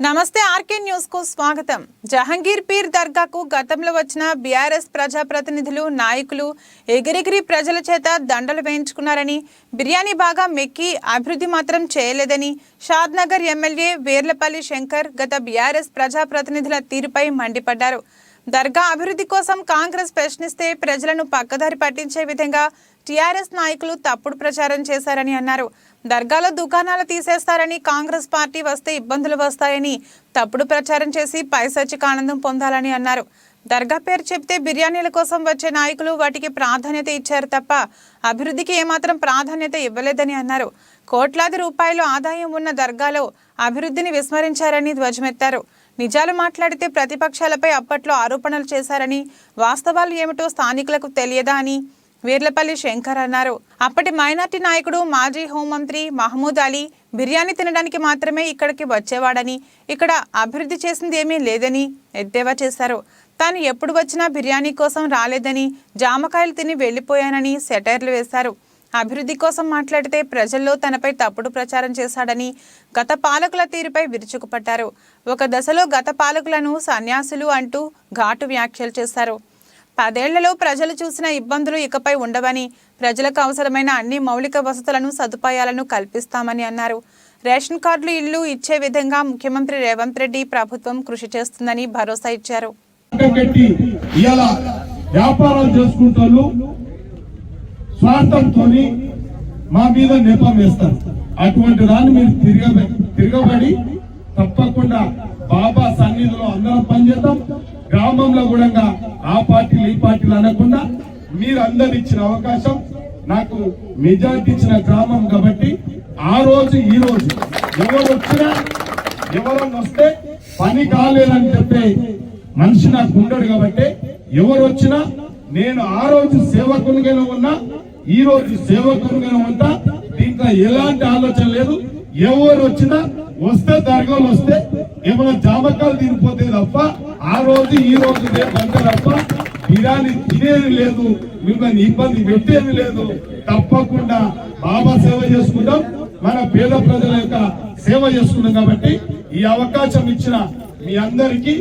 నమస్తే ఆర్కే న్యూస్కు స్వాగతం. జహంగీర్ పీర్ దర్గాకు గతంలో వచ్చిన బీఆర్ఎస్ ప్రజాప్రతినిధులు నాయకులు ఎగిరెగిరి ప్రజల చేత దండలు వేయించుకున్నారని బిర్యానీ బాగా మెక్కి అభివృద్ధి మాత్రం చేయలేదని షాద్నగర్ ఎమ్మెల్యే వీర్లపల్లి శంకర్ గత బీఆర్ఎస్ ప్రజాప్రతినిధుల తీరుపై మండిపడ్డారు. దర్గా అభివృద్ధి కోసం కాంగ్రెస్ ప్రశ్నిస్తే ప్రజలను పక్కదారి పట్టించే విధంగా టీఆర్ఎస్ నాయకులు తప్పుడు ప్రచారం చేశారని అన్నారు. దర్గాలో దుకాణాలు తీసేస్తారని కాంగ్రెస్ పార్టీ వస్తే ఇబ్బందులు వస్తాయని తప్పుడు ప్రచారం చేసి పైసచ్చిక ఆనందం పొందాలని అన్నారు. దర్గా పేరు చెప్తే బిర్యానీల కోసం వచ్చే నాయకులు వాటికి ప్రాధాన్యత ఇచ్చారు తప్ప అభివృద్ధికి ఏమాత్రం ప్రాధాన్యత ఇవ్వలేదని అన్నారు. కోట్లాది రూపాయలు ఆదాయం ఉన్న దర్గాలో అభివృద్ధిని విస్మరించారని ధ్వజమెత్తారు. నిజాలు మాట్లాడితే ప్రతిపక్షాలపై అప్పట్లో ఆరోపణలు చేశారని వాస్తవాలు ఏమిటో స్థానికులకు తెలియదా అని వీర్లపల్లి శంకర్ అన్నారు. అప్పటి మైనార్టీ నాయకుడు మాజీ హోంమంత్రి మహమూద్ అలీ బిర్యానీ తినడానికి మాత్రమే ఇక్కడికి వచ్చేవాడని ఇక్కడ అభివృద్ధి చేసింది ఏమీ లేదని ఎద్దేవా చేశారు. తాను ఎప్పుడు వచ్చినా బిర్యానీ కోసం రాలేదని జామకాయలు తిని వెళ్ళిపోయానని సెటైర్లు వేశారు. అభివృద్ధి కోసం మాట్లాడితే ప్రజల్లో తనపై తప్పుడు ప్రచారం చేశాడని గత పాలకుల తీరుపై విరుచుకుపడ్డారు. ఒక దశలో గత పాలకులను సన్యాసులు అంటూ ఘాటు వ్యాఖ్యలు చేశారు. పదేళ్ళలో ప్రజలు చూసిన ఇబ్బందులు ఇకపై ఉండవని ప్రజలకు అవసరమైన అన్ని మౌలిక వసతులను సదుపాయాలను కల్పిస్తామని అన్నారు. రేషన్ కార్డులు ఇల్లు ఇచ్చే విధంగా ముఖ్యమంత్రి రేవంత్ రెడ్డి ప్రభుత్వం కృషి చేస్తుందని భరోసా ఇచ్చారు. వ్యాపారాలు చేసుకుంటారు. స్వార్థంతో మా మీద నెపం వేస్తారు. అటువంటి దాన్ని మీరు తిరగ తిరగబడి తప్పకుండా బాబా సన్నిధిలో అందరం పనిచేద్దాం. గ్రామంలో కూడా ఆ పార్టీలు ఈ పార్టీలు అనకుండా మీరు అందరు ఇచ్చిన అవకాశం నాకు మెజార్టీ ఇచ్చిన గ్రామం కాబట్టి ఆ రోజు ఈ రోజు ఎవరు వచ్చినా ఎవరన్నా వస్తే పని కాలేదని చెప్పే మనిషి నాకు ఉండడు కాబట్టి ఎవరు వచ్చినా నేను ఆ రోజు సేవకునిగానే ఉన్నా ఈ రోజు సేవకునిగానే ఉంటా. దీంట్లో ఎలాంటి ఆలోచన లేదు. ఎవరు వచ్చినా వస్తే దర్గాలు వస్తే ఏమైనా జామకాలు తినిపోతే తప్ప ఆ రోజు ఈ రోజు రేపు అంతే తప్ప బిర్యానీ తినేది లేదు మిమ్మల్ని ఇబ్బంది పెట్టేది లేదు. తప్పకుండా బాబా సేవ చేసుకుంటాం. మన పేద ప్రజల యొక్క సేవ చేసుకున్నాం కాబట్టి ఈ అవకాశం ఇచ్చిన మీ అందరికీ